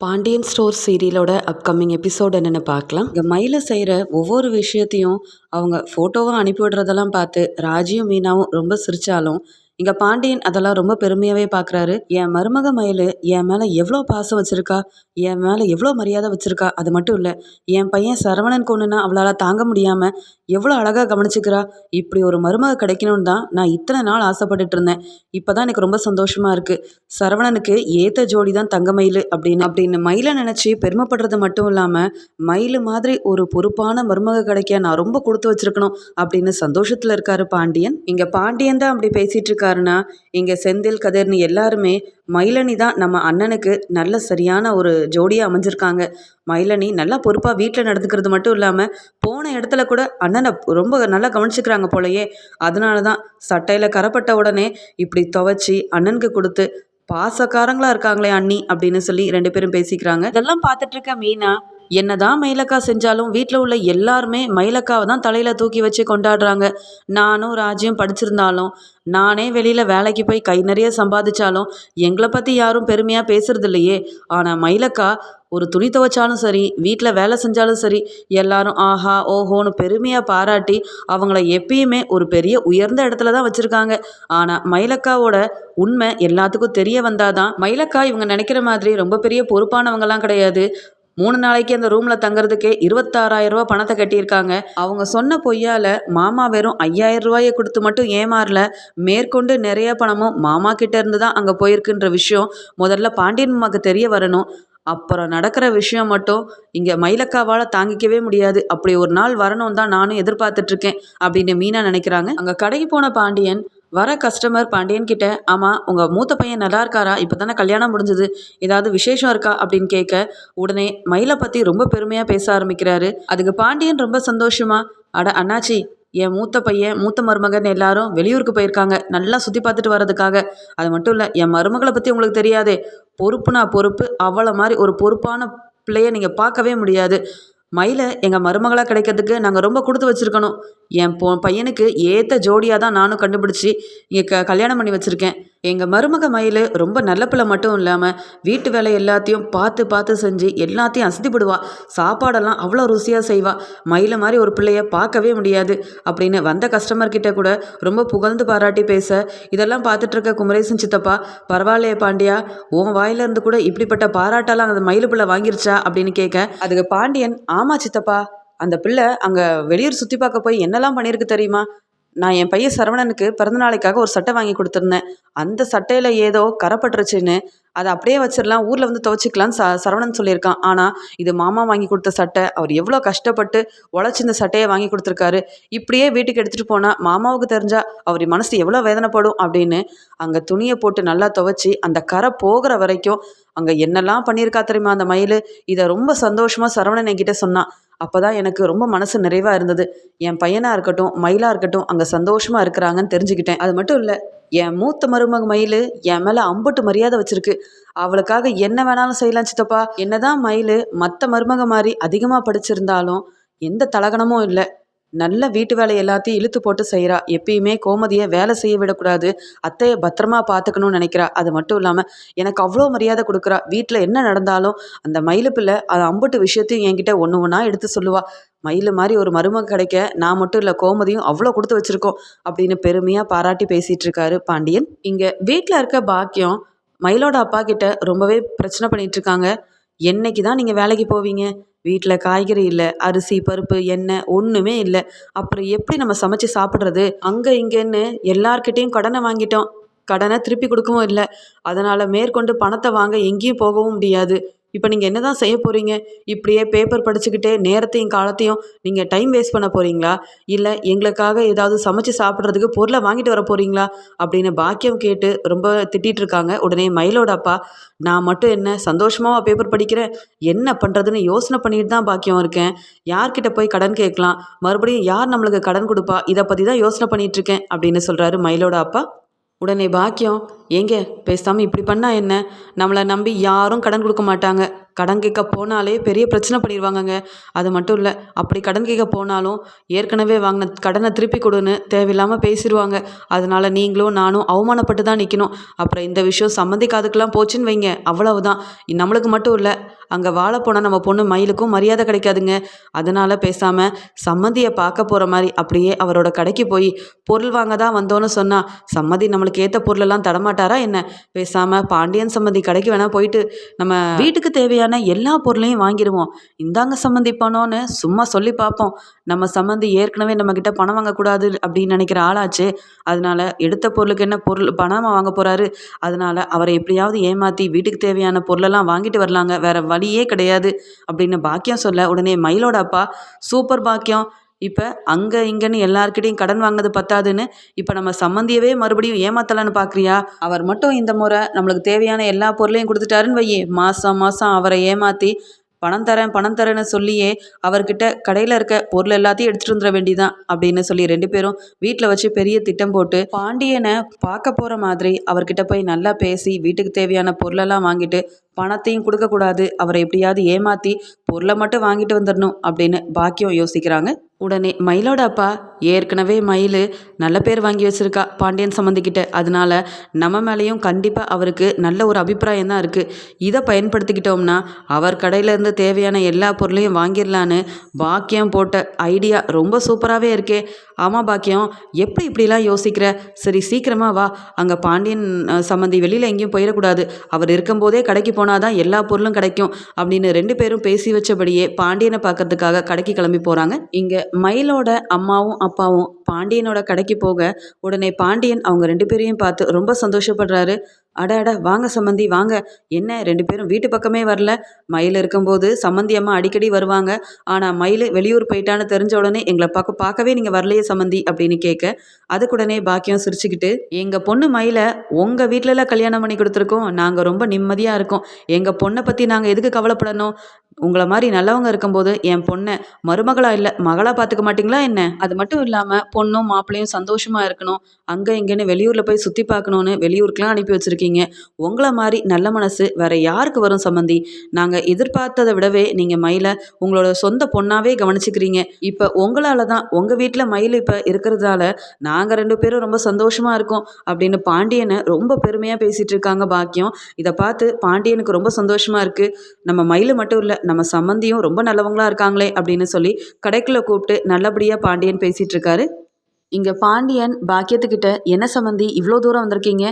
Pandian store சீரியலோட upcoming episode என்னென்னு பார்க்கலாம். இங்கே மயில செய்கிற ஒவ்வொரு விஷயத்தையும் அவங்க ஃபோட்டோவாக அனுப்பி விடுறதெல்லாம் பார்த்து ராஜியும் மீனாவும் ரொம்ப சிரித்தாலும் இங்கே பாண்டியன் அதெல்லாம் ரொம்ப பெருமையாகவே பார்க்குறாரு என் மருமக மயில் என் மேலே எவ்வளோ பாசம் வச்சுருக்கா? என் மேலே எவ்வளோ மரியாதை வச்சுருக்கா? அது மட்டும் இல்லை என் பையன் சரவணன் கொண்டுனா அவளால் தாங்க முடியாமல் எவ்வளோ அழகாக கவனிச்சுக்கிறா? இப்படி ஒரு மருமக கிடைக்கணும்னு தான் நான் இத்தனை நாள் ஆசைப்பட்டுட்டு இருந்தேன். இப்போ தான் எனக்கு ரொம்ப சந்தோஷமாக இருக்குது சரவணனுக்கு ஏற்ற ஜோடி தான் தங்க மயில் அப்படின்னு அப்படின்னு மயிலை நினச்சி பெருமைப்படுறது மட்டும் இல்லாமல் மயில் மாதிரி ஒரு பொறுப்பான மருமக கிடைக்க நான் ரொம்ப கொடுத்து வச்சிருக்கணும் அப்படின்னு சந்தோஷத்தில் இருக்காரு பாண்டியன். இங்கே பாண்டியன் தான் அப்படி பேசிகிட்டு இருக்காருன்னா இங்கே செந்தில் கதிர்னு எல்லாருமே மயிலனி தான் நம்ம அண்ணனுக்கு நல்ல சரியான ஒரு ஜோடியாக அமைஞ்சிருக்காங்க. மயிலனி நல்லா பொறுப்பாக வீட்டில் நடந்துக்கிறது மட்டும் இல்லாமல் போன இடத்துல கூட அண்ணனை ரொம்ப நல்லா கவனிச்சுக்கிறாங்க போலயே. அதனால தான் சட்டையில் கரப்பட்ட உடனே இப்படி துவைச்சி அண்ணனுக்கு கொடுத்து பாசக்காரங்களா இருக்காங்களே அண்ணி அப்படின்னு சொல்லி ரெண்டு பேரும் பேசிக்கிறாங்க. இதெல்லாம் பார்த்துட்டு இருக்க மீனா என்னதான் மயிலக்கா செஞ்சாலும் வீட்டில் உள்ள எல்லாருமே மயிலக்காவை தான் தலையில் தூக்கி வச்சு கொண்டாடுறாங்க. நானும் ராஜியும் படிச்சிருந்தாலும் நானே வெளியில் வேலைக்கு போய் கை நிறைய சம்பாதிச்சாலும் எங்களை பற்றி யாரும் பெருமையாக பேசுறது இல்லையே. ஆனால் மயிலக்கா ஒரு துணி துவைச்சாலும் சரி வீட்டில் வேலை செஞ்சாலும் சரி எல்லாரும் ஆஹா ஓஹோன்னு பெருமையாக பாராட்டி அவங்கள எப்பயுமே ஒரு பெரிய உயர்ந்த இடத்துல தான் வச்சுருக்காங்க. ஆனால் மயிலக்காவோட உண்மை எல்லாத்துக்கும் தெரிய வந்தாதான் மயிலக்கா இவங்க நினைக்கிற மாதிரி ரொம்ப பெரிய பொறுப்பானவங்கலாம் கிடையாது. மூணு நாளைக்கு அந்த ரூமில் தங்குறதுக்கே இருபத்தாறாயிரம் ரூபா பணத்தை கட்டியிருக்காங்க. அவங்க சொன்ன பொய்யால் மாமா வெறும் ஐயாயிரம் ரூபாயை கொடுத்து மட்டும் ஏமாறல. மேற்கொண்டு நிறைய பணமும் மாமா கிட்ட இருந்து தான் அங்கே போயிருக்குன்ற விஷயம் முதல்ல பாண்டியன் மாமாக்கு தெரிய வரணும். அப்புறம் நடக்கிற விஷயம் மட்டும் இங்கே மயிலக்காவால் தாங்கிக்கவே முடியாது. அப்படி ஒரு நாள் வரணும் தான் நானும் எதிர்பார்த்துட்ருக்கேன் அப்படின்னு மீனா நினைக்கிறாங்க. அங்கே கடைக்கு போன பாண்டியன் வர கஸ்டமர் பாண்டியன் கிட்ட ஆமாம் உங்கள் மூத்த பையன் நல்லா இருக்காரா? இப்போ தானே கல்யாணம் முடிஞ்சது. ஏதாவது விசேஷம் இருக்கா? அப்படின்னு கேட்க உடனே மயிலை பற்றி ரொம்ப பெருமையாக பேச ஆரம்பிக்கிறாரு. அதுக்கு பாண்டியன் ரொம்ப சந்தோஷமா அட அண்ணாச்சி என் மூத்த பையன் மூத்த மருமகன் எல்லாரும் வெளியூருக்கு போயிருக்காங்க. நல்லா சுற்றி பார்த்துட்டு வர்றதுக்காக. அது மட்டும் இல்லை என் மருமகளை பற்றி உங்களுக்கு தெரியாதே. பொறுப்புனா பொறுப்பு. அவளை மாதிரி ஒரு பொறுப்பான பிள்ளைய நீங்கள் பார்க்கவே முடியாது. மயிலை எங்கள் மருமகளாக கிடைக்கிறதுக்கு நாங்கள் ரொம்ப கொடுத்து வச்சுருக்கணும். என் பொ பையனுக்கு ஏற்ற ஜோடியாக தான் நானும் கண்டுபிடிச்சி இங்கே க கல்யாணம் பண்ணி வச்சுருக்கேன். எங்கள் மருமக மயில் ரொம்ப நல்ல பிள்ளை மட்டும் இல்லாமல் வீட்டு வேலை எல்லாத்தையும் பார்த்து பார்த்து செஞ்சு எல்லாத்தையும் அசதிப்படுவா. சாப்பாடெல்லாம் அவ்வளோ ருசியாக செய்வா. மயிலை மாதிரி ஒரு பிள்ளைய பார்க்கவே முடியாது. அப்படின்னு வந்த கஸ்டமர் கிட்ட கூட ரொம்ப புகழ்ந்து பாராட்டி பேச இதெல்லாம் பார்த்துட்டு இருக்க குமரேசன் சித்தப்பா பரவாயில்லையே பாண்டியா. உன் வாயிலிருந்து கூட இப்படிப்பட்ட பாராட்டெல்லாம் அந்த மயில் பிள்ளை வாங்கிருச்சா? அப்படின்னு கேட்க அதுக்கு பாண்டியன் ஆமாம் சித்தப்பா. அந்த பிள்ளை அங்கே வெளியூர் சுற்றி பார்க்க போய் என்னெல்லாம் பண்ணியிருக்கு தெரியுமா? நான் என் பையன் சரவணனுக்கு பிறந்த நாளைக்காக ஒரு சட்டை வாங்கி கொடுத்துருந்தேன். அந்த சட்டையில் ஏதோ கரைப்பட்டுருச்சுன்னு அதை அப்படியே வச்சிடலாம் ஊரில் வந்து துவச்சிக்கலான்னு ச சரவணன் சொல்லியிருக்கான். ஆனால் இது மாமா வாங்கி கொடுத்த சட்டை அவர் எவ்வளோ கஷ்டப்பட்டு உழைச்சி இந்த சட்டையை வாங்கி கொடுத்துருக்காரு. இப்படியே வீட்டுக்கு எடுத்துகிட்டு போனால் மாமாவுக்கு தெரிஞ்சால் அவர் மனசு எவ்வளோ வேதனைப்படும் அப்படின்னு அங்கே துணியை போட்டு நல்லா துவைச்சி அந்த கரை போகிற வரைக்கும் அங்கே என்னெல்லாம் பண்ணியிருக்கா தெரியுமா அந்த மயில்? இதை ரொம்ப சந்தோஷமாக சரவணன் என்கிட்ட சொன்னான். அப்போ தான் எனக்கு ரொம்ப மனசு நிறைவாக இருந்தது. என் பையனாக இருக்கட்டும் மயிலாக இருக்கட்டும் அங்கே சந்தோஷமாக இருக்கிறாங்கன்னு தெரிஞ்சுக்கிட்டேன். அது மட்டும் இல்லை என் மூத்த மருமக மயில் என் மேலே அம்புட்டு மரியாதை வச்சுருக்கு. அவளுக்காக என்ன வேணாலும் செய்யலாம் சித்தப்பா. என்னதான் மயில் மற்ற மருமக மாதிரி அதிகமாக படிச்சிருந்தாலும் எந்த தலகணமும் இல்லை. நல்ல வீட்டு வேலை எல்லாத்தையும் இழுத்து போட்டு செய்கிறா எப்பயுமே கோமதியை வேலை செய்ய விடக்கூடாது. அத்தையை பத்திரமா பார்த்துக்கணும்னு நினைக்கிறா. அது மட்டும் இல்லாமல் எனக்கு அவ்வளோ மரியாதை கொடுக்குறா. வீட்டில் என்ன நடந்தாலும் அந்த மயிலு அது அம்புட்டு விஷயத்தையும் என்கிட்ட ஒன்று ஒன்றா எடுத்து சொல்லுவா. மயில் மாதிரி ஒரு மருமக கிடைக்க நான் மட்டும் இல்லை கோமதியும் அவ்வளோ கொடுத்து வச்சுருக்கோம் அப்படின்னு பெருமையாக பாராட்டி பேசிகிட்டு இருக்காரு பாண்டியன். இங்கே வீட்டில் இருக்க பாக்கியம் மயிலோட அப்பா கிட்ட ரொம்பவே பிரச்சனை பண்ணிகிட்டு இருக்காங்க. என்னைக்கு தான் நீங்கள் வேலைக்கு போவீங்க? வீட்டில் காய்கறி இல்லை அரிசி பருப்பு எண்ணெய் ஒன்றுமே இல்லை. அப்புறம் எப்படி நம்ம சமைச்சு சாப்பிட்றது? அங்கே இங்கேன்னு எல்லார்கிட்டேயும் கடனை வாங்கிட்டோம். கடனை திருப்பி கொடுக்கவும் இல்லை. அதனால் மேற்கொண்டு பணத்தை வாங்க எங்கேயும் போகவும் முடியாது. இப்போ நீங்கள் என்ன தான் செய்ய போகிறீங்க இப்படியே பேப்பர் படிச்சுக்கிட்டே நேரத்தையும் காலத்தையும் நீங்கள் டைம் வேஸ்ட் பண்ண போகிறீங்களா இல்லை எங்களுக்காக ஏதாவது சமைச்சு சாப்பிட்றதுக்கு பொருளை வாங்கிட்டு வர போகிறீங்களா அப்படின்னு பாக்கியம் கேட்டு ரொம்ப திட்டிகிட்டு இருக்காங்க. உடனே மயிலோட அப்பா நான் மட்டும் என்ன சந்தோஷமாக பேப்பர் படிக்கிறேன்? என்ன பண்ணுறதுன்னு யோசனை பண்ணிட்டு தான் பாக்கியம் இருக்கேன். யார்கிட்ட போய் கடன் கேட்கலாம்? மறுபடியும் யார் நம்மளுக்கு கடன் கொடுப்பா? இதை பற்றி தான் யோசனை பண்ணிகிட்ருக்கேன் அப்படின்னு சொல்கிறாரு மயிலோட அப்பா. உடனே பாக்கியம் ஏங்க பேசாமல் இப்படி பண்ணால் என்ன? நம்மளை நம்பி யாரும் கடன் கொடுக்க மாட்டாங்க. கடன் கேட்க போனாலே பெரிய பிரச்சனை பண்ணிடுவாங்கங்க அது மட்டும் இல்லை அப்படி கடன் கேட்க போனாலும் ஏற்கனவே வாங்கின கடனை திருப்பி கொடுன்னு தேவையில்லாமல் பேசிடுவாங்க அதனால நீங்களும் நானும் அவமானப்பட்டு தான் நிற்கணும் அப்புறம் இந்த விஷயம் சம்மந்திக்காதுக்கெல்லாம் போச்சுன்னு வைங்க. அவ்வளவுதான். நம்மளுக்கு மட்டும் இல்லை அங்கே வாழ போனால் நம்ம பொண்ணு மயிலுக்கும் மரியாதை கிடைக்காதுங்க. அதனால் பேசாமல் சம்மந்தியை பார்க்க போகிற மாதிரி அப்படியே அவரோட கடைக்கு போய் பொருள் வாங்க தான் வந்தோன்னு சொன்னால் சம்மதி நம்மளுக்கு ஏற்ற பொருளெல்லாம் தரமாட்டாரா என்ன? பேசாமல் பாண்டியன் சம்மந்தி கடைக்கு வேணால் போயிட்டு நம்ம வீட்டுக்கு தேவையான எல்லா பொருளையும் வாங்கிடுவோம் இந்தாங்க சம்மந்தி பணம்னு சும்மா சொல்லி பார்ப்போம். நம்ம சம்மந்தி ஏற்கனவே நம்மக்கிட்ட பணம் வாங்கக்கூடாது அப்படின்னு நினைக்கிற ஆளாச்சு. அதனால எடுத்த பொருளுக்கு என்ன பொருள் பணமாக வாங்க போகிறாரு அதனால அவரை எப்படியாவது ஏமாற்றி வீட்டுக்கு தேவையான பொருளெல்லாம் வாங்கிட்டு வரலாங்க. வேற வழியே கிடையாது அப்படின்னு பாக்கியம் சொல்ல உடனே மயிலோட அப்பா சூப்பர் பாக்கியம். இப்போ அங்கே இங்கேன்னு எல்லாருக்கிட்டையும் கடன் வாங்கினது பத்தாதுன்னு இப்போ நம்ம சம்மந்தியவே மறுபடியும் ஏமாத்தலான்னு பார்க்குறியா அவர் மட்டும் இந்த முறை நம்மளுக்கு தேவையான எல்லா பொருளையும் கொடுத்துட்டாருன்னு வையே மாதம் மாதம் அவரை ஏமாற்றி பணம் தரேன் பணம் தரேன்னு சொல்லியே அவர்கிட்ட கடையில் இருக்க பொருள் எல்லாத்தையும் எடுத்துகிட்டு வந்துட வேண்டிதான் அப்படின்னு சொல்லி ரெண்டு பேரும் வீட்டில் வச்சு பெரிய திட்டம் போட்டு பாண்டியனை பார்க்க போகிற மாதிரி அவர்கிட்ட போய் நல்லா பேசி வீட்டுக்கு தேவையான பொருளெல்லாம் வாங்கிட்டு பணத்தையும் கொடுக்கக்கூடாது. அவரை எப்படியாவது ஏமாற்றி பொருளை மட்டும் வாங்கிட்டு வந்துடணும் அப்படின்னு பாக்கியம் யோசிக்கிறாங்க. உடனே மயிலோட அப்பா ஏற்கனவே மயில் நல்ல பேர் வாங்கி வச்சிருக்கா பாண்டியன் சம்மந்திக்கிட்ட. அதனால நம்ம மேலேயும் கண்டிப்பாக அவருக்கு நல்ல ஒரு அபிப்பிராயம் தான் இருக்குது இதை பயன்படுத்திக்கிட்டோம்னா அவர் கடையிலேருந்து தேவையான எல்லா பொருளையும் வாங்கிடலான்னு பாக்கியம் போட்ட ஐடியா ரொம்ப சூப்பராகவே இருக்கே. ஆமாம் பாக்கியம் எப்படி இப்படிலாம் யோசிக்கிற? சரி சீக்கிரமாக வா. அங்கே பாண்டியன் சம்மந்தி வெளியில் எங்கேயும் போயிடக்கூடாது. அவர் இருக்கும்போதே கடைக்கு போனால் தான் எல்லா பொருளும் கிடைக்கும் அப்படின்னு ரெண்டு பேரும் பேசி வச்சபடியே பாண்டியனை பார்க்கறதுக்காக கடைக்கு கிளம்பி போகிறாங்க இங்கே மயிலோட அம்மாவும் அப்பாவும் பாண்டியனோட கடைக்கு போக உடனே பாண்டியன் அவங்க ரெண்டு பேரையும் பார்த்து ரொம்ப சந்தோஷப்படுறாரு. அட அட வாங்க சம்மந்தி வாங்க. என்ன ரெண்டு பேரும் வீட்டு பக்கமே வரல. மயில் இருக்கும்போது சம்மந்தி அம்மா அடிக்கடி வருவாங்க. ஆனால் மயில் வெளியூர் போயிட்டான்னு தெரிஞ்ச உடனே எங்களை பார்க்க பார்க்கவே நீங்கள் வரலையே சம்மந்தி அப்படின்னு கேட்க அதுக்குடனே பாக்கியம் சிரிச்சுக்கிட்டு எங்கள் பொண்ணு மயிலை உங்கள் வீட்டிலலாம் கல்யாணம் பண்ணி கொடுத்துருக்கோம். நாங்கள் ரொம்ப நிம்மதியாக இருக்கோம். எங்கள் பொண்ணை பற்றி நாங்கள் எதுக்கு கவலைப்படணும்? உங்களை மாதிரி நல்லவங்க இருக்கும்போது என் பொண்ணை மருமகளா இல்லை மகளா பார்த்துக்க மாட்டீங்களா என்ன? அது மட்டும் இல்லாமல் பொண்ணும் மாப்பிள்ளையும் சந்தோஷமா இருக்கணும். அங்கே இங்கேன்னு வெளியூரில் போய் சுற்றி பார்க்கணுன்னு வெளியூருக்குலாம் அனுப்பி வச்சுருக்கீங்க. உங்களை மாதிரி நல்ல மனசு வேற யாருக்கு வரும் சம்மந்தி நாங்கள் எதிர்பார்த்ததை விடவே நீங்கள் மயிலை உங்களோட சொந்த பொண்ணாவே கவனிச்சுக்கிறீங்க. இப்போ உங்களால் தான் உங்கள் வீட்டில் மயில் இப்போ இருக்கிறதால நாங்கள் ரெண்டு பேரும் ரொம்ப சந்தோஷமா இருக்கோம் அப்படின்னு பாண்டியனை ரொம்ப பெருமையாக பேசிட்டு இருக்காங்க பாக்கியம். இதை பார்த்து பாண்டியனுக்கு ரொம்ப சந்தோஷமா இருக்கு. நம்ம மயில் மட்டும் இல்லை நம்ம சம்மந்தியும் ரொம்ப நல்லவங்களா இருக்காங்களே அப்படின்னு சொல்லி கடைக்குள்ள கூப்பிட்டு நல்லபடியாக பாண்டியன் பேசிட்டு இருக்காரு. இங்கே பாண்டியன் பாக்கியத்துக்கிட்ட என்ன சம்மந்தி இவ்வளோ தூரம் வந்திருக்கீங்க?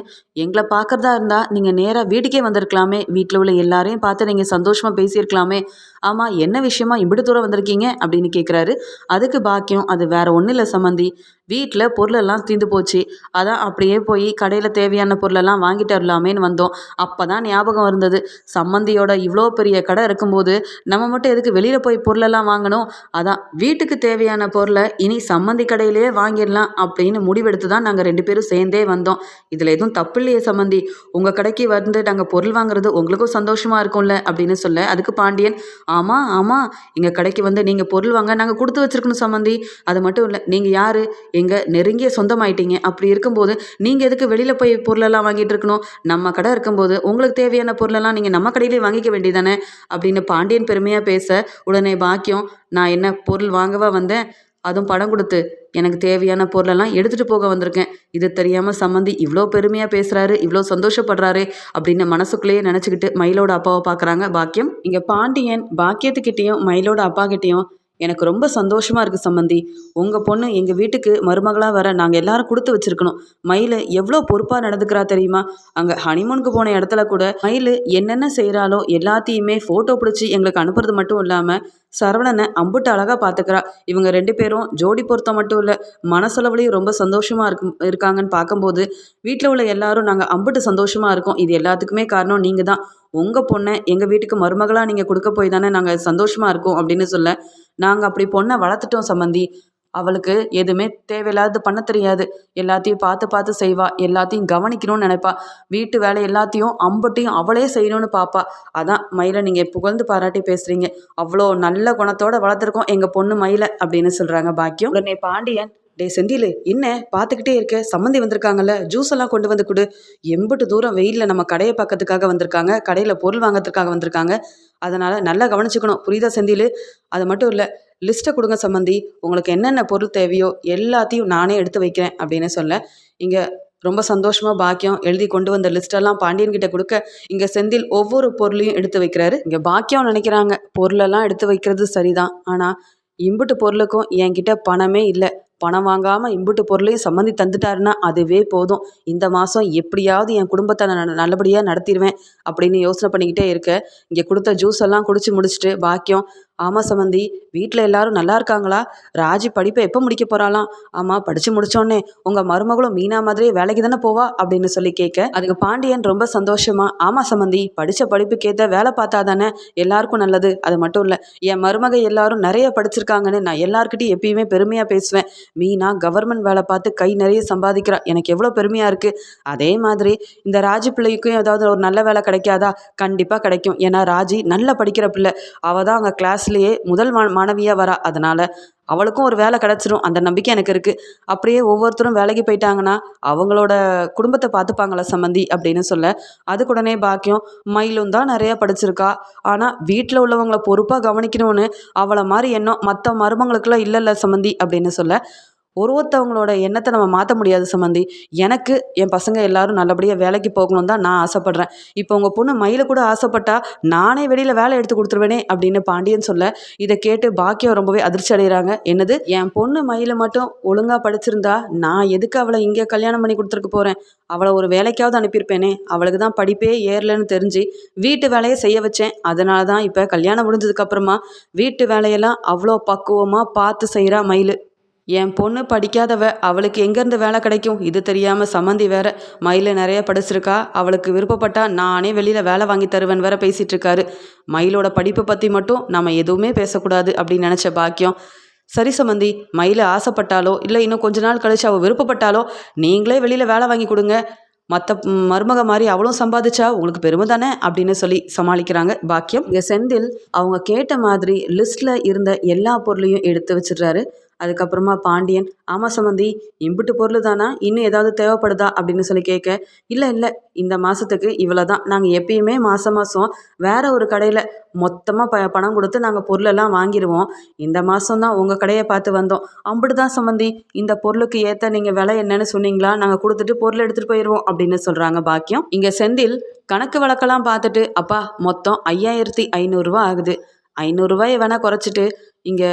எங்களை பார்க்கறதா இருந்தால் நீங்கள் நேராக வீட்டுக்கே வந்திருக்கலாமே. வீட்டில் உள்ள எல்லாரையும் பார்த்து நீங்கள் சந்தோஷமாக பேசியிருக்கலாமே. ஆமாம் என்ன விஷயமா இப்படி தூரம் வந்திருக்கீங்க? அப்படின்னு கேட்குறாரு அதுக்கு பாக்கியம் அது வேற ஒன்றும் இல்லை சம்மந்தி வீட்டில் பொருளெல்லாம் தீந்து போச்சு. அதான் அப்படியே போய் கடையில் தேவையான பொருளெல்லாம் வாங்கிட்டு வரலாமேன்னு வந்தோம். அப்போ தான் ஞாபகம் இருந்தது. சம்மந்தியோட இவ்வளோ பெரிய கடை இருக்கும்போது நம்ம மட்டும் எதுக்கு வெளியில் போய் பொருளெல்லாம் வாங்கணும்? அதான் வீட்டுக்கு தேவையான பொருளை இனி சம்மந்தி கடையிலேயே வாங்கிடலாம் அப்படின்னு முடிவெடுத்து தான் நாங்கள் ரெண்டு பேரும் சேர்ந்தே வந்தோம். இதில் எதுவும் தப்பு இல்லையே சம்மந்தி. உங்கள் கடைக்கு வந்து நாங்கள் பொருள் வாங்குறது உங்களுக்கும் சந்தோஷமாக இருக்கும்ல அப்படின்னு சொல்ல அதுக்கு பாண்டியன் ஆமாம் ஆமாம் எங்கள் கடைக்கு வந்து நீங்கள் பொருள் வாங்க நாங்கள் கொடுத்து வச்சுருக்கணும் சம்மந்தி. அது மட்டும் இல்லை நீங்கள் யார்? எங்கள் நெருங்கிய சொந்தமாயிட்டீங்க. அப்படி இருக்கும்போது நீங்கள் எதுக்கு வெளியில் போய் பொருளெல்லாம் வாங்கிட்டு இருக்கணும்? நம்ம கடை இருக்கும்போது உங்களுக்கு தேவையான பொருளெல்லாம் நீங்கள் நம்ம கடையிலே வாங்கிக்க வேண்டியதானே அப்படின்னு பாண்டியன் பெருமையாக பேச உடனே பாக்கியம் நான் என்ன பொருள் வாங்கவா வந்தேன்? அதுவும் படம் கொடுத்து எனக்கு தேவையான பொருளெல்லாம் எடுத்துகிட்டு போக வந்திருக்கேன். இது தெரியாமல் சம்மந்தி இவ்வளோ பெருமையாக பேசுகிறாரு இவ்வளோ சந்தோஷப்படுறாரு அப்படின்னு மனசுக்குள்ளேயே நினச்சிக்கிட்டு மயிலோட அப்பாவை பார்க்குறாங்க பாக்கியம். இங்கே பாண்டியன் பாக்கியத்துக்கிட்டேயும் மயிலோட அப்பா கிட்டேயும் எனக்கு ரொம்ப சந்தோஷமாக இருக்குது சம்மந்தி. உங்கள் பொண்ணு எங்கள் வீட்டுக்கு மருமகளாக வர நாங்கள் எல்லாரும் கொடுத்து வச்சிருக்கணும். மயில் எவ்வளோ பொறுப்பாக நடந்துக்கிறா தெரியுமா? அங்கே ஹனிமூனுக்கு போன இடத்துல கூட மயில் என்னென்ன செய்கிறாலோ எல்லாத்தையுமே ஃபோட்டோ பிடிச்சி எங்களுக்கு அனுப்புறது மட்டும் இல்லாமல் சரவணனை அம்புட்டு அழகாக பார்த்துக்கிறா இவங்க ரெண்டு பேரும் ஜோடி பொருத்தம் மட்டும் இல்லை மனசளவுலையும் ரொம்ப சந்தோஷமாக இருக்கும் இருக்காங்கன்னு பார்க்கும்போது வீட்டில் உள்ள எல்லாரும் நாங்கள் அம்புட்டு சந்தோஷமாக இருக்கோம். இது எல்லாத்துக்குமே காரணம் நீங்கள் தான் உங்கள் பொண்ணை எங்கள் வீட்டுக்கு மருமகளாக நீங்கள் கொடுக்க போய் தானே நாங்கள் சந்தோஷமாக இருக்கோம் அப்படின்னு சொல்ல நாங்கள் அப்படி பொண்ணை வளர்த்துட்டோம் சம்மந்தி அவளுக்கு எதுவுமே தேவையில்லாதது பண்ண தெரியாது. எல்லாத்தையும் பார்த்து பார்த்து செய்வா. எல்லாத்தையும் கவனிக்கணும்னு நினைப்பா. வீட்டு வேலை எல்லாத்தையும் அம்பட்டையும் அவளே செய்யணும்னு பார்ப்பா அதான் மயிலை நீங்கள் புகழ்ந்து பாராட்டி பேசுகிறீங்க அவ்வளோ நல்ல குணத்தோடு வளர்த்துருக்கோம் எங்கள் பொண்ணு மயிலை அப்படின்னு சொல்கிறாங்க பாக்கியம். உடனே பாண்டியன் டே செந்தில் என்ன? பார்த்துக்கிட்டே இருக்க. சம்மந்தி வந்திருக்காங்கல்ல. ஜூஸ் எல்லாம் கொண்டு வந்து கொடு. எம்புட்டு தூரம் வெயிலில் நம்ம கடையை பார்க்கறதுக்காக வந்திருக்காங்க. கடையில் பொருள் வாங்குறதுக்காக வந்திருக்காங்க. அதனால் நல்லா கவனிச்சுக்கணும். புரியுதா செந்தில்? அது மட்டும் இல்லை லிஸ்ட்டை கொடுங்க சம்மந்தி. உங்களுக்கு என்னென்ன பொருள் தேவையோ எல்லாத்தையும் நானே எடுத்து வைக்கிறேன் அப்படின்னு சொல்ல. இங்கே ரொம்ப சந்தோஷமாக பாக்கியம். எழுதி கொண்டு வந்த லிஸ்டெல்லாம் பாண்டியன் கிட்ட கொடுக்க இங்கே செந்தில் ஒவ்வொரு பொருளையும் எடுத்து வைக்கிறாரு. இங்கே பாக்கியம் நினைக்கிறாங்க. பொருளெல்லாம் எடுத்து வைக்கிறது சரிதான். ஆனால் இம்புட்டு பொருளுக்கும் என்கிட்ட பணமே இல்லை. பணம் வாங்காமல் இம்புட்டு பொருளையும் சம்மந்தி தந்துட்டாருன்னா அதுவே போதும். இந்த மாதம் எப்படியாவது என் குடும்பத்தை நான் நல்லபடியாக நடத்திடுவேன் அப்படின்னு யோசனை பண்ணிக்கிட்டே இருக்க. இங்கே கொடுத்த ஜூஸ் எல்லாம் குடிச்சு முடிச்சுட்டு பாக்கியம். ஆமாம் சம்மந்தி வீட்டில் எல்லாரும் நல்லா இருக்காங்களா? ராஜி படிப்பை எப்போ முடிக்க போகிறாளாம் ஆமாம் படித்து முடித்தோடனே உங்கள் மருமகளும் மீனா மாதிரியே வேலைக்கு தானே போவா? அப்படின்னு சொல்லி கேட்க அதுக்கு பாண்டியன் ரொம்ப சந்தோஷமா ஆமாம் சம்மந்தி படித்த படிப்புக்கேற்ற வேலை பார்த்தா தானே எல்லாருக்கும் நல்லது. அது மட்டும் இல்லை என் மருமகை எல்லாரும் நிறைய படிச்சிருக்காங்கன்னு நான் எல்லாருக்கிட்டையும் எப்பயுமே பெருமையாக பேசுவேன். மீனா கவர்மெண்ட் வேலை பார்த்து கை நிறைய சம்பாதிக்கிறா. எனக்கு எவ்வளோ பெருமையாக இருக்குது அதே மாதிரி இந்த ராஜி பிள்ளைக்கும் ஏதாவது ஒரு நல்ல வேலை கிடைக்காதா? கண்டிப்பாக கிடைக்கும். ஏன்னா ராஜி நல்லா படிக்கிற பிள்ளை. அவள் தான் அவங்க கிளாஸ்லேயே முதல் மா மாணவியாக வரா. அதனால் அவளுக்கும் ஒரு வேலை கிடச்சிரும். அந்த நம்பிக்கை எனக்கு இருக்குது அப்படியே ஒவ்வொருத்தரும் வேலைக்கு போயிட்டாங்கன்னா அவங்களோட குடும்பத்தை பார்த்துப்பாங்களா சம்மந்தி அப்படின்னு சொல்ல. அதுக்குடனே பாக்கியம் மயிலும் தான் நிறையா படிச்சிருக்கா. ஆனால் வீட்டில் உள்ளவங்களை பொறுப்பாக கவனிக்கணும்னு அவளை மாதிரி எண்ணம் மற்ற மருமங்களுக்கெல்லாம் இல்லைல்ல சம்மந்தி அப்படின்னு சொல்ல. ஒரு ஒருத்தவங்களோட எண்ணத்தை நம்ம மாற்ற முடியாது சம்மந்தி எனக்கு என் பசங்க எல்லாரும் நல்லபடியாக வேலைக்கு போகணும் தான் நான் ஆசைப்பட்றேன். இப்போ உங்கள் பொண்ணு மயில கூட ஆசைப்பட்டா நானே வெளியில் வேலை எடுத்து கொடுத்துருவேனே அப்படின்னு பாண்டியன் சொல்ல இதை கேட்டு பாக்கியம் ரொம்பவே அதிர்ச்சி அடைகிறாங்க. என்னது என் பொண்ணு மயில மட்டும் ஒழுங்காக படிச்சிருந்தா நான் எதுக்கு அவளை இங்கே கல்யாணம் பண்ணி கொடுத்துருக்க போகிறேன் அவளை ஒரு வேலைக்காவது அனுப்பியிருப்பேனே அவளுக்கு தான் படிப்பே ஏறலன்னு தெரிஞ்சு வீட்டு வேலையை செய்ய வச்சேன். அதனால தான் இப்போ கல்யாணம் முடிஞ்சதுக்கப்புறமா வீட்டு வேலையெல்லாம் அவ்வளோ பக்குவமாக பார்த்து செய்கிறா மயில். என் பொண்ணு படிக்காதவ அவளுக்கு எங்கேருந்து வேலை கிடைக்கும்? இது தெரியாமல் சம்மந்தி வேற மயில் நிறைய படிச்சிருக்கா. அவளுக்கு விருப்பப்பட்டா நானே வெளியில் வேலை வாங்கி தருவேன் வேற பேசிகிட்டு இருக்காரு மயிலோட படிப்பை பற்றி மட்டும் நம்ம எதுவுமே பேசக்கூடாது அப்படின்னு நினச்ச பாக்கியம். சரி சம்மந்தி மயில் ஆசைப்பட்டாலோ இல்லை இன்னும் கொஞ்ச நாள் கழிச்சு அவள் விருப்பப்பட்டாலோ நீங்களே வெளியில் வேலை வாங்கி கொடுங்க. மற்ற மருமக மாதிரி அவளும் சம்பாதிச்சா உங்களுக்கு பெருமை தானே? அப்படின்னு சொல்லி சமாளிக்கிறாங்க பாக்கியம். இங்கே செந்தில் அவங்க கேட்ட மாதிரி லிஸ்ட்டில் இருந்த எல்லா பொருளையும் எடுத்து வச்சிடுறாரு. அதுக்கப்புறமா பாண்டியன் ஆமாம் சம்மந்தி இம்புட்டு பொருள் தானா? இன்னும் ஏதாவது தேவைப்படுதா? அப்படின்னு சொல்லி கேட்க இல்லை இல்லை இந்த மாதத்துக்கு இவ்வளோ தான் நாங்கள் எப்பயுமே மாதம் மாதம் வேற ஒரு கடையில் மொத்தமாக ப பணம் கொடுத்து நாங்கள் பொருளெல்லாம் வாங்கிடுவோம் இந்த மாதம் தான் உங்கள் கடையை பார்த்து வந்தோம். அம்பிட்டு தான் சம்மந்தி இந்த பொருளுக்கு ஏற்ற நீங்கள் விலை என்னன்னு சொன்னீங்களா? நாங்கள் கொடுத்துட்டு பொருள் எடுத்துகிட்டு போயிடுவோம் அப்படின்னு சொல்கிறாங்க பாக்கியம். இங்கே செந்தில் கணக்கு வழக்கெல்லாம் பார்த்துட்டு அப்பா மொத்தம் ஐயாயிரத்தி ஐநூறுரூவா ஆகுது. ஐநூறுரூவாயை வேணால் குறைச்சிட்டு இங்கே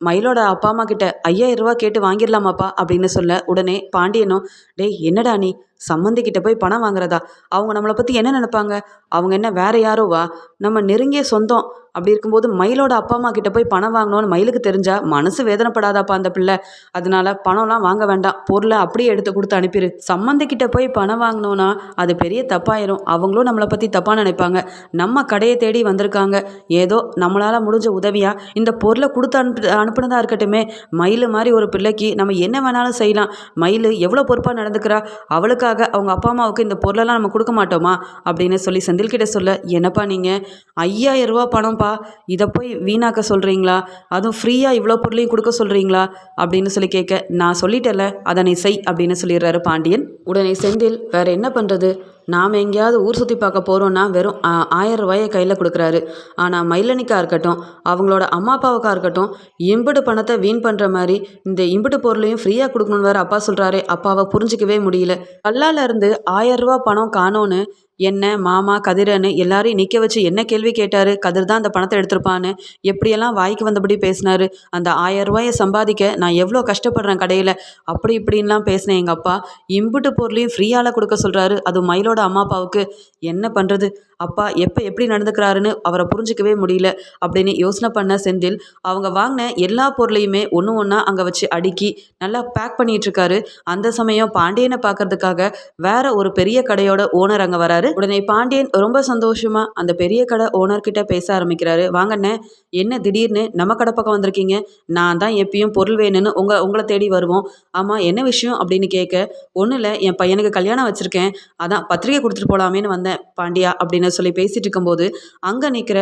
மயிலோட அப்பா அம்மா கிட்ட ஐயாயிரம் ரூபா கேட்டு வாங்கிடலாமாப்பா அப்படின்னு சொல்ல உடனே பாண்டியனும் டேய் என்னடா நீ? சம்மந்தி கிட்ட போய் பணம் வாங்குறதா? அவங்க நம்மளை பற்றி என்ன நினைப்பாங்க? அவங்க என்ன வேற யாரோவா நம்ம நெருங்கிய சொந்தம். அப்படி இருக்கும்போது மயிலோட அப்பா அம்மா கிட்ட போய் பணம் வாங்கணும்னு மயிலுக்கு தெரிஞ்சா மனசு வேதனைப்படாதாப்பா அந்த பிள்ளை. அதனால பணம்லாம் வாங்க வேண்டாம். பொருளை அப்படியே எடுத்து கொடுத்து அனுப்பிடு சம்மந்தி கிட்ட போய் பணம் வாங்கினோன்னா அது பெரிய தப்பாயிரும். அவங்களும் நம்மளை பற்றி தப்பாக நினைப்பாங்க. நம்ம கடையை தேடி வந்திருக்காங்க. ஏதோ நம்மளால் முடிஞ்ச உதவியாக இந்த பொருளை கொடுத்து அனுப்பி அனுப்புனதா இருக்கட்டுமே. மயில் மாதிரி ஒரு பிள்ளைக்கு நம்ம என்ன வேணாலும் செய்யலாம். மயில் எவ்வளோ பொறுப்பாக நடந்துக்கிறா? அவளுக்காக அவங்க அப்பா அம்மாவுக்கு இந்த பொருளெல்லாம் நம்ம கொடுக்க மாட்டோமா? அப்படின்னு சொல்லி செந்தில்கிட்ட சொல்ல என்னப்பா நீங்கள் ஐயாயிரம் ரூபா பணம்ப்பா. இதை போய் வீணாக்க சொல்கிறீங்களா அதுவும் ஃப்ரீயாக இவ்வளோ பொருளையும் கொடுக்க சொல்கிறீங்களா அப்படின்னு சொல்லி கேட்க நான் சொல்லிட்டேல்ல அதை நீ செய். அப்படின்னு சொல்லிடுறாரு பாண்டியன். உடனே செந்தில் வேற என்ன பண்ணுறது நாம் எங்கேயாவது ஊர் சுற்றி பார்க்க போகிறோன்னா வெறும் ஆயிரம் ரூபாயை கையில் கொடுக்குறாரு. ஆனால் மயிலனிக்கா இருக்கட்டும் அவங்களோட அம்மா அப்பாவுக்கா இருக்கட்டும் இம்புட்டு பணத்தை வீண் பண்ணுற மாதிரி இந்த இம்புட்டு பொருளையும் ஃப்ரீயாக கொடுக்கணும்னு வேறு அப்பா சொல்கிறாரே அப்பாவை புரிஞ்சிக்கவே முடியல. கல்லால் இருந்து ஆயிரம் ரூபா பணம் காணோன்னு என்ன மாமா கதிரன்னு எல்லாரையும் நிற்க வச்சு என்ன கேள்வி கேட்டார்? கதிர் தான் அந்த பணத்தை எடுத்திருப்பான்னு எப்படியெல்லாம் வாய்க்கு வந்தபடி பேசினாரு? அந்த ஆயிரம் ரூபாயை சம்பாதிக்க நான் எவ்வளோ கஷ்டப்படுறேன் கடையில்? அப்படி இப்படின்லாம் பேசினேன் எங்கள் அப்பா இம்புட்டு பொருளையும் ஃப்ரீயால் கொடுக்க சொல்கிறாரு அது மயிலோட அம்மா அப்பாவுக்கு. என்ன பண்ணுறது அப்பா எப்போ எப்படி நடந்துக்கிறாருன்னு அவரை புரிஞ்சிக்கவே முடியல. அப்படின்னு யோசனை பண்ண செந்தில் அவங்க வாங்கின எல்லா பொருளையுமே ஒன்று ஒன்றா அங்கே வச்சு அடுக்கி நல்லா பேக் பண்ணிகிட்ருக்காரு அந்த சமயம் பாண்டியனை பார்க்கறதுக்காக வேற ஒரு பெரிய கடையோட ஓனர் அங்கே வராரு. உடனே பாண்டியன் ரொம்ப சந்தோஷமா அந்த பெரிய கடை ஓனர் கிட்ட பேச ஆரம்பிக்கிறாரு. வாங்கண்ணே என்ன திடீர்னு நம்ம கடை பக்கம் வந்திருக்கீங்க? நான் தான் எப்பயும் பொருள் வேணும்னு உங்க உங்களை தேடி வருவோம். ஆமா என்ன விஷயம்? அப்படின்னு கேட்க ஒன்றும் இல்லை என் பையனுக்கு கல்யாணம் வச்சிருக்கேன். அதான் பத்திரிக்கை கொடுத்துட்டு போலாமேன்னு வந்தேன் பாண்டியா அப்படின்னு சொல்லி பேசிட்டு இருக்கும்போது அங்கே நிற்கிற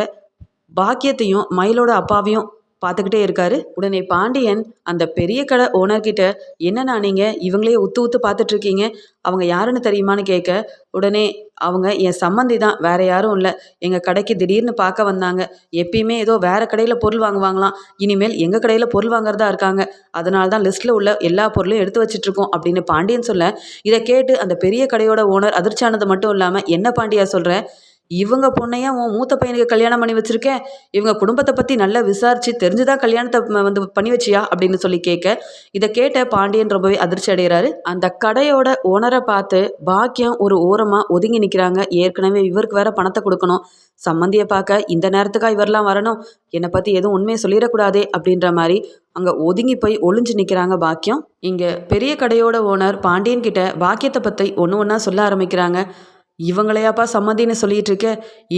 பாக்கியத்தையும் மயிலோட அப்பாவையும் பார்த்துக்கிட்டே இருக்காரு. உடனே பாண்டியன் அந்த பெரிய கடை ஓனர்கிட்ட என்னண்ணா நீங்கள் இவங்களே உத்து உத்து பார்த்துட்டு இருக்கீங்க. அவங்க யாருன்னு தெரியுமான்னு கேட்க உடனே அவங்க என் சம்மந்தி தான். வேற யாரும் இல்லை. எங்கள் கடைக்கு திடீர்னு பார்க்க வந்தாங்க. எப்பயுமே ஏதோ வேற கடையில் பொருள் வாங்குவாங்களாம். இனிமேல் எங்கள் கடையில் பொருள் வாங்குறதா இருக்காங்க. அதனால தான் லிஸ்ட்டில் உள்ள எல்லா பொருளையும் எடுத்து வச்சிட்டு இருக்கோம் அப்படின்னு பாண்டியன் சொல்ல இதை கேட்டு அந்த பெரிய கடையோட ஓனர் அதிர்ச்சியானது மட்டும் இல்லாமல் என்ன பாண்டியா சொல்கிற இவங்க பொண்ணையா உன் மூத்த பையனுக்கு கல்யாணம் பண்ணி வச்சிருக்கேன். இவங்க குடும்பத்தை பற்றி நல்லா விசாரிச்சு தெரிஞ்சுதான் கல்யாணத்தை வந்து பண்ணி வச்சியா? அப்படின்னு சொல்லி கேட்க இதை கேட்ட பாண்டியன் ரொம்பவே அதிர்ச்சி அடைகிறாரு. அந்த கடையோட ஓனரை பார்த்து பாக்கியம் ஒரு ஓரமாக ஒதுங்கி நிற்கிறாங்க ஏற்கனவே இவருக்கு வேற பணத்தை கொடுக்கணும். சம்மந்தியை பார்க்க இந்த நேரத்துக்கா இவரெல்லாம் வரணும். என்னை பற்றி எதுவும் உண்மையை சொல்லிடக்கூடாதே அப்படின்ற மாதிரி அங்கே ஒதுங்கி போய் ஒளிஞ்சு நிற்கிறாங்க பாக்கியம். இங்கே பெரிய கடையோட ஓனர் பாண்டியன் கிட்ட பாக்கியத்தை பற்றி ஒன்று ஒன்றா சொல்ல ஆரம்பிக்கிறாங்க. இவங்களையாப்பா சம்மந்தின்னு சொல்லிட்டு இருக்க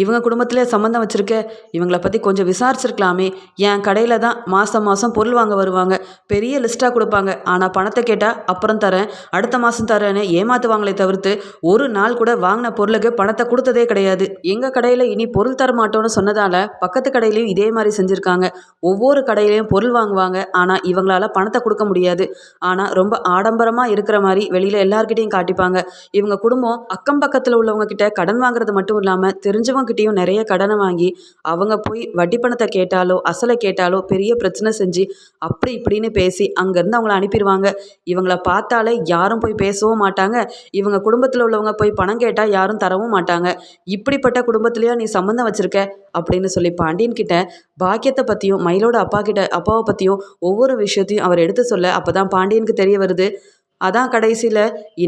இவங்க குடும்பத்திலே சம்மந்தம் வச்சுருக்க? இவங்கள பற்றி கொஞ்சம் விசாரிச்சிருக்கலாமே. என் கடையில் தான் மாதம் மாதம் பொருள் வாங்க வருவாங்க. பெரிய லிஸ்ட்டாக கொடுப்பாங்க. ஆனால் பணத்தை கேட்டால் அப்புறம் தரேன் அடுத்த மாதம் தரேன்னு ஏமாற்றுவாங்களே தவிர்த்து ஒரு நாள் கூட வாங்கின பொருளுக்கு பணத்தை கொடுத்ததே கிடையாது. எங்கள் கடையில் இனி பொருள் தர மாட்டோம்னு சொன்னதால் பக்கத்து கடையிலையும் இதே மாதிரி செஞ்சுருக்காங்க. ஒவ்வொரு கடையிலையும் பொருள் வாங்குவாங்க. ஆனால் இவங்களால் பணத்தை கொடுக்க முடியாது. ஆனால் ரொம்ப ஆடம்பரமாக இருக்கிற மாதிரி வெளியில் எல்லார்கிட்டையும் காட்டிப்பாங்க. இவங்க குடும்பம் அக்கம் பக்கத்தில் உள்ள உள்ளவங்க கிட்ட கடன் வாங்குறது மட்டும் இல்லாமல் தெரிஞ்சவங்க கிட்டேயும் நிறைய கடனை வாங்கி அவங்க போய் வட்டி பணத்தை கேட்டாலோ அசலை கேட்டாலோ பெரிய பிரச்சனை செஞ்சு அப்படி இப்படின்னு பேசி அங்கேருந்து அவங்கள அனுப்பிடுவாங்க. இவங்கள பார்த்தாலே யாரும் போய் பேசவும் மாட்டாங்க. இவங்க குடும்பத்தில் உள்ளவங்க போய் பணம் கேட்டால் யாரும் தரவும் மாட்டாங்க. இப்படிப்பட்ட குடும்பத்திலேயே நீ சம்மந்தம் வச்சுருக்க அப்படின்னு சொல்லி பாண்டியன் கிட்ட பாக்கியத்தை பற்றியும் மயிலோட அப்பா கிட்ட அப்பாவை பற்றியும் ஒவ்வொரு விஷயத்தையும் அவர் எடுத்து சொல்ல அப்போ தான் பாண்டியனுக்கு தெரிய வருது. அதான் கடைசியில்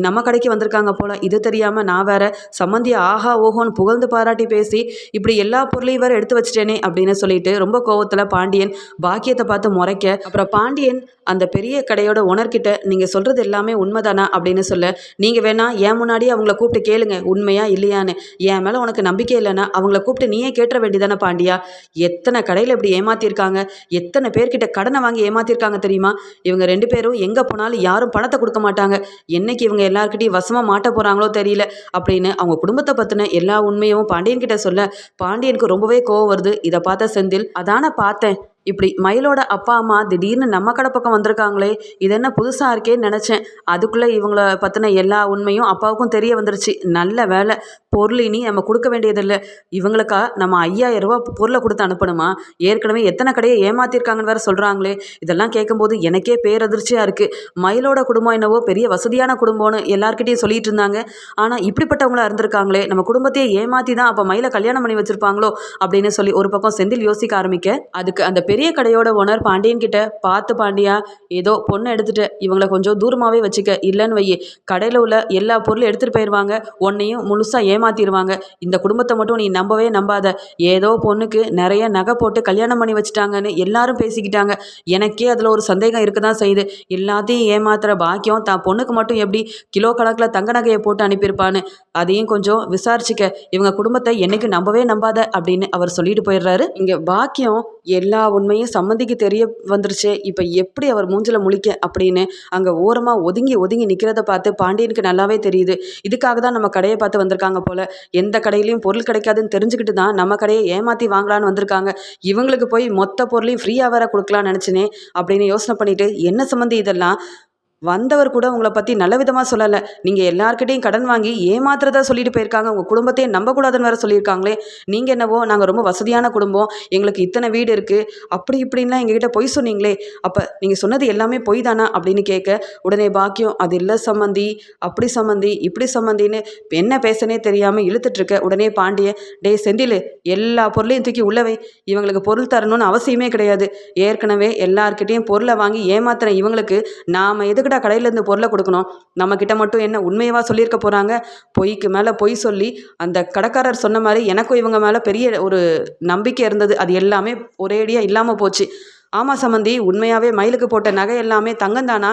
நம்ம கடைக்கு வந்திருக்காங்க போல. இது தெரியாமல் நான் வேற சம்மந்தி ஆஹா ஓஹோன்னு புகழ்ந்து பாராட்டி பேசி இப்படி எல்லா பொருளையும் வேற எடுத்து வச்சிட்டேனே அப்படின்னு சொல்லிட்டு ரொம்ப கோவத்தில் பாண்டியன் பாக்கியத்தை பார்த்து முறைக்க அப்புறம் பாண்டியன் அந்த பெரிய கடையோட ஓனர்கிட்ட நீங்கள் சொல்கிறது எல்லாமே உண்மைதானா? அப்படின்னு சொல்ல நீங்கள் வேணா என் முன்னாடியே அவங்கள கூப்பிட்டு கேளுங்க உண்மையா இல்லையான்னு. என் மேலே உனக்கு நம்பிக்கை இல்லைன்னா அவங்கள கூப்பிட்டு நீயே கேட்டுற வேண்டியதானே பாண்டியா? எத்தனை கடையில் இப்படி ஏமாத்திருக்காங்க? எத்தனை பேர்கிட்ட கடனை வாங்கி ஏமாத்திருக்காங்க தெரியுமா? இவங்க ரெண்டு பேரும் எங்கே போனாலும் யாரும் பணத்தை கொடுக்க மாட்டாங்க. என்னைக்கு இவங்க எல்லாருக்கிட்டையும் வசமாக மாட்ட போகிறாங்களோ தெரியல அப்படின்னு அவங்க குடும்பத்தை பற்றின எல்லா உண்மையும் பாண்டியன் கிட்ட சொல்ல பாண்டியனுக்கு ரொம்பவே கோவம் வருது. இதை பார்த்த செந்தில் அதான பார்த்தேன். இப்படி மயிலோட அப்பா அம்மா திடீர்னு நம்ம கடை பக்கம் வந்திருக்காங்களே இது என்ன புதுசாக இருக்கேன்னு நினச்சேன். அதுக்குள்ளே இவங்கள பற்றின எல்லா உண்மையும் அப்பாவுக்கும் தெரிய வந்துருச்சு. நல்ல வேலை பொருள் இனி நம்ம கொடுக்க வேண்டியதில்லை. இவங்களுக்கா நம்ம ஐயாயிரம் ரூபா பொருளை கொடுத்து அனுப்பணுமா? ஏற்கனவே எத்தனை கடையை ஏமாத்திருக்காங்கன்னு வேற சொல்கிறாங்களே இதெல்லாம் கேட்கும்போது எனக்கே பேரதிர்ச்சியாக இருக்குது மயிலோட குடும்பம் என்னவோ பெரிய வசதியான குடும்பம்னு எல்லாருக்கிட்டையும் சொல்லிட்டு இருந்தாங்க. ஆனால் இப்படிப்பட்டவங்களா இருந்திருக்காங்களே நம்ம குடும்பத்தையே ஏமாற்றி தான் அப்போ மயிலை கல்யாணம் பண்ணி வச்சுருப்பாங்களோ அப்படின்னு சொல்லி ஒரு பக்கம் செந்தில் யோசிக்க ஆரம்பிக்க அதுக்கு அந்த பெரிய பெரிய கடையோட ஓனர் பாண்டியன் கிட்ட பார்த்து பாண்டியா ஏதோ பொண்ணை எடுத்துட்டு இவங்களை கொஞ்சம் தூரமாகவே வச்சுக்க. இல்லைன்னு வையே. கடையில் உள்ள எல்லா பொருளும் எடுத்துகிட்டு போயிடுவாங்க உன்னையும் முழுசாக ஏமாத்திடுவாங்க இந்த குடும்பத்தை மட்டும் நீ நம்பவே நம்பாத. ஏதோ பொண்ணுக்கு நிறைய நகை போட்டு கல்யாணம் பண்ணி வச்சுட்டாங்கன்னு எல்லாரும் பேசிக்கிட்டாங்க. எனக்கே அதில் ஒரு சந்தேகம் இருக்க தான் செய்யுது. எல்லாத்தையும் ஏமாத்துற பாக்கியம் தான் பொண்ணுக்கு மட்டும் எப்படி கிலோ கணக்கில் தங்க நகையை போட்டு அனுப்பியிருப்பான்னு அதையும் கொஞ்சம் விசாரிச்சுக்க. இவங்க குடும்பத்தை என்னைக்கு நம்பவே நம்பாத அப்படின்னு அவர் சொல்லிட்டு போயிடுறாரு. இங்கே பாக்கியம் எல்லா உண்மையும் சம்மந்திக்கு தெரிய வந்துருச்சே. இப்போ எப்படி அவர் மூஞ்சில் முழிக்க அப்படின்னு அங்கே ஓரமாக ஒதுங்கி ஒதுங்கி நிற்கிறத பார்த்து பாண்டியனுக்கு நல்லாவே தெரியுது. இதுக்காக தான் நம்ம கடையை பார்த்து வந்திருக்காங்க போல. எந்த கடையிலையும் பொருள் கிடைக்காதுன்னு தெரிஞ்சுக்கிட்டு தான் நம்ம கடையை ஏமாற்றி வாங்கலான்னு வந்திருக்காங்க. இவங்களுக்கு போய் மொத்த பொருளையும் ஃப்ரீயாக வேற கொடுக்கலான்னு நினச்சினே அப்படின்னு யோசனை பண்ணிட்டு என்ன சம்மந்தி இதெல்லாம்? வந்தவர் கூட உங்களை பற்றி நல்ல விதமாக சொல்லலை. நீங்கள் எல்லாருக்கிட்டையும் கடன் வாங்கி ஏமாத்துறதா சொல்லிட்டு போயிருக்காங்க. உங்கள் குடும்பத்தையே நம்பக்கூடாதுன்னு வேற சொல்லியிருக்காங்களே. நீங்கள் என்னவோ நாங்கள் ரொம்ப வசதியான குடும்பம். எங்களுக்கு இத்தனை வீடு இருக்குது அப்படி இப்படின்லாம் எங்ககிட்ட பொய் சொன்னீங்களே. அப்போ நீங்கள் சொன்னது எல்லாமே பொய் தானா அப்படின்னு கேட்க உடனே பாக்கியம் அது இல்லை சம்மந்தி அப்படி சம்மந்தி இப்படி சம்மந்தின்னு என்ன பேசனே தெரியாமல் இழுத்துட்ருக்க உடனே பாண்டிய டேய் செந்தில் எல்லா பொருளையும் தூக்கி உள்ளவை இவங்களுக்கு பொருள் தரணும்னு அவசியமே கிடையாது. ஏற்கனவே எல்லார்கிட்டேயும் பொருளை வாங்கி ஏமாத்துற இவங்களுக்கு நாம் எதுக்குடா கடையிலேருந்து பொருளை கொடுக்கணும். நம்மக்கிட்ட மட்டும் என்ன உண்மையவா சொல்லியிருக்க போகிறாங்க பொய்க்கு மேலே பொய் சொல்லி அந்த கடைக்காரர் சொன்ன மாதிரி எனக்கும் இவங்க மேலே பெரிய ஒரு நம்பிக்கை இருந்தது. அது எல்லாமே ஒரேடியாக இல்லாமல் போச்சு. ஆமாம் சம்மந்தி உண்மையாகவே மயிலுக்கு போட்ட நகை எல்லாமே தங்கந்தானா?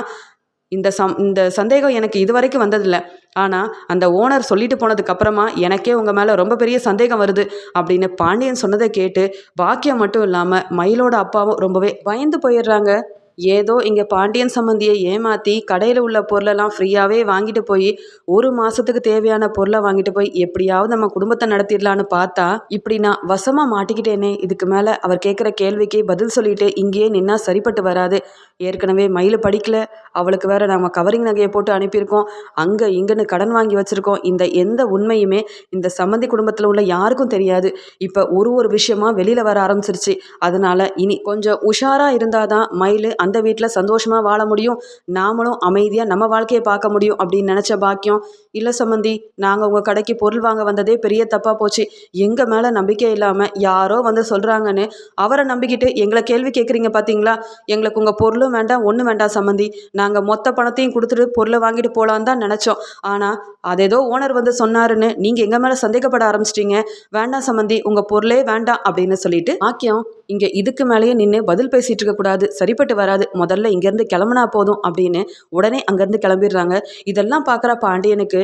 இந்த சம் இந்த சந்தேகம் எனக்கு இது வரைக்கும் வந்ததில்லை. ஆனால் அந்த ஓனர் சொல்லிட்டு போனதுக்கப்புறமா எனக்கே உங்கள் மேலே ரொம்ப பெரிய சந்தேகம் வருது அப்படின்னு பாண்டியன் சொன்னதை கேட்டு பாக்கியம் மட்டும் இல்லாமல் மயிலோட அப்பாவும் ரொம்பவே பயந்து போயிடுறாங்க. ஏதோ இங்கே பாண்டியன் சம்மந்தியை ஏமாற்றி கடையில் உள்ள பொருளெல்லாம் ஃப்ரீயாகவே வாங்கிட்டு போய் ஒரு மாதத்துக்கு தேவையான பொருளை வாங்கிட்டு போய் எப்படியாவது நம்ம குடும்பத்தை நடத்திடலான்னு பார்த்தா இப்படி நான் வசமாக மாட்டிக்கிட்டேனே. இதுக்கு மேலே அவர் கேட்குற கேள்விக்கு பதில் சொல்லிட்டு இங்கேயே நின்னா சரிப்பட்டு வராது. ஏற்கனவே மயில் படிக்கல. அவளுக்கு வேற நம்ம கவரிங் நகையை போட்டு அனுப்பியிருக்கோம். அங்கே இங்கேன்னு கடன் வாங்கி வச்சுருக்கோம். இந்த எந்த உண்மையுமே இந்த சம்மந்தி குடும்பத்தில் உள்ள யாருக்கும் தெரியாது. இப்போ ஒரு ஒரு விஷயமா வெளியில் வர ஆரம்பிச்சிருச்சு. அதனால இனி கொஞ்சம் உஷாராக இருந்தால் தான் மயில் அந்த வீட்டில் சந்தோஷமாக வாழ முடியும். நாமளும் அமைதியாக நம்ம வாழ்க்கையை பார்க்க முடியும் அப்படின்னு நினச்ச பாக்கியம். இல்லை சம்மந்தி நாங்கள் உங்கள் கடைக்கு பொருள் வாங்க வந்ததே பெரிய தப்பாக போச்சு. எங்கள் மேலே நம்பிக்கை இல்லாமல் யாரோ வந்து சொல்கிறாங்கன்னு அவரை நம்பிக்கிட்டு எங்களை கேள்வி கேட்குறீங்க பார்த்தீங்களா எங்களுக்கு உங்கள் பொருளும் வேண்டாம் ஒன்றும் வேண்டாம் சம்மந்தி நாங்கள் மொத்த பணத்தையும் கொடுத்துட்டு பொருளை வாங்கிட்டு போகலான்னு தான் நினச்சோம். ஆனால் அதேதோ ஓனர் வந்து சொன்னாருன்னு நீங்கள் எங்கள் மேலே சந்தேகப்பட ஆரம்பிச்சிட்டீங்க. வேண்டாம் சம்மந்தி உங்கள் பொருளே வேண்டாம் அப்படின்னு சொல்லிட்டு ஆக்கியம் இங்கே இதுக்கு மேலேயே நின்று பதில் பேசிகிட்டு இருக்கக்கூடாது சரிப்பட்டு வர வராது. முதல்ல இங்கேருந்து கிளம்புனா போதும் அப்படின்னு உடனே அங்கேருந்து கிளம்பிடுறாங்க. இதெல்லாம் பார்க்குற பாண்டியனுக்கு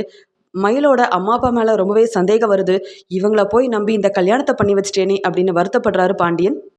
மயிலோட அம்மா அப்பா மேலே ரொம்பவே சந்தேகம் வருது. இவங்கள போய் நம்பி இந்த கல்யாணத்தை பண்ணி வச்சிட்டேனே அப்படின்னு வருத்தப்படுறாரு பாண்டியன்.